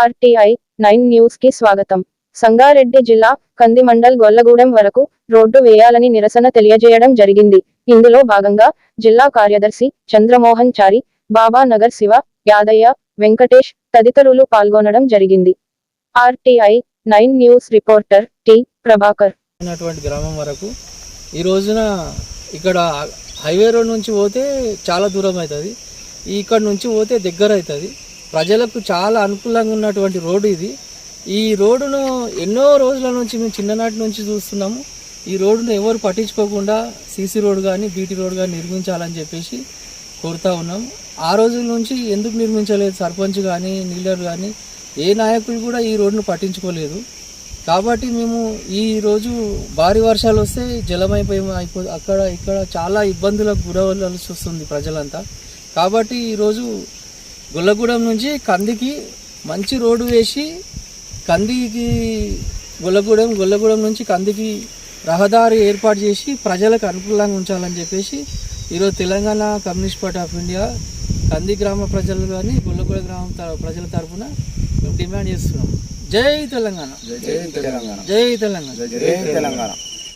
RTI nine న్యూస్కి స్వాగతం. సంగారెడ్డి జిల్లా కందిమండల్ గొల్లగూడెం వరకు రోడ్డు వేయాలని నిరసన తెలియజేయడం జరిగింది. ఇందులో భాగంగా జిల్లా కార్యదర్శి చంద్రమోహన్ చారి బాబా నగర్ శివ యాదయ్య వెంకటేష్ తదితరులు పాల్గొనడం జరిగింది. RTI nine news reporter T Prabhakar. గ్రామం వరకు ఈ రోజున ఇక్కడ హైవే రోడ్ నుంచి పోతే చాలా దూరం అవుతుంది. ఇక్కడ నుంచి పోతే దగ్గర అవుతుంది. ప్రజలకు చాలా అనుకూలంగా ఉన్నటువంటి రోడ్డు ఇది. ఈ రోడ్డును ఎన్నో రోజుల నుంచి మేము చిన్ననాటి నుంచి చూస్తున్నాము. ఈ రోడ్డును ఎవరు పట్టించుకోకుండా సీసీ రోడ్ కానీ బీటీ రోడ్ కానీ నిర్మించాలని చెప్పేసి కోరుతా ఉన్నాం. ఆ రోజుల నుంచి ఎందుకు నిర్మించలేదు సర్పంచ్ కానీ నీలర్ కానీ ఏ నాయకులు కూడా ఈ రోడ్డును పట్టించుకోలేదు. కాబట్టి మేము ఈ రోజు భారీ వర్షాలు వస్తే జలమైపోయి అయిపో అక్కడ ఇక్కడ చాలా ఇబ్బందులకు గురవలసి వస్తుంది ప్రజలంతా. కాబట్టి ఈరోజు గొల్లగూడెం నుంచి కందికి మంచి రోడ్డు వేసి కందికి గొల్లగూడెం గొల్లగూడెం నుంచి కందికి రహదారి ఏర్పాటు చేసి ప్రజలకు అనుకూలంగా ఉంచాలని చెప్పేసి ఈరోజు Telangana communist party of India Kandi గ్రామ ప్రజలు కానీ గొల్లగూడెం గ్రామం ప్రజల తరఫున మేము డిమాండ్ చేస్తున్నాం. జై తెలంగాణ. జై తెలంగాణ. జై తెలంగాణ. జై తెలంగాణ.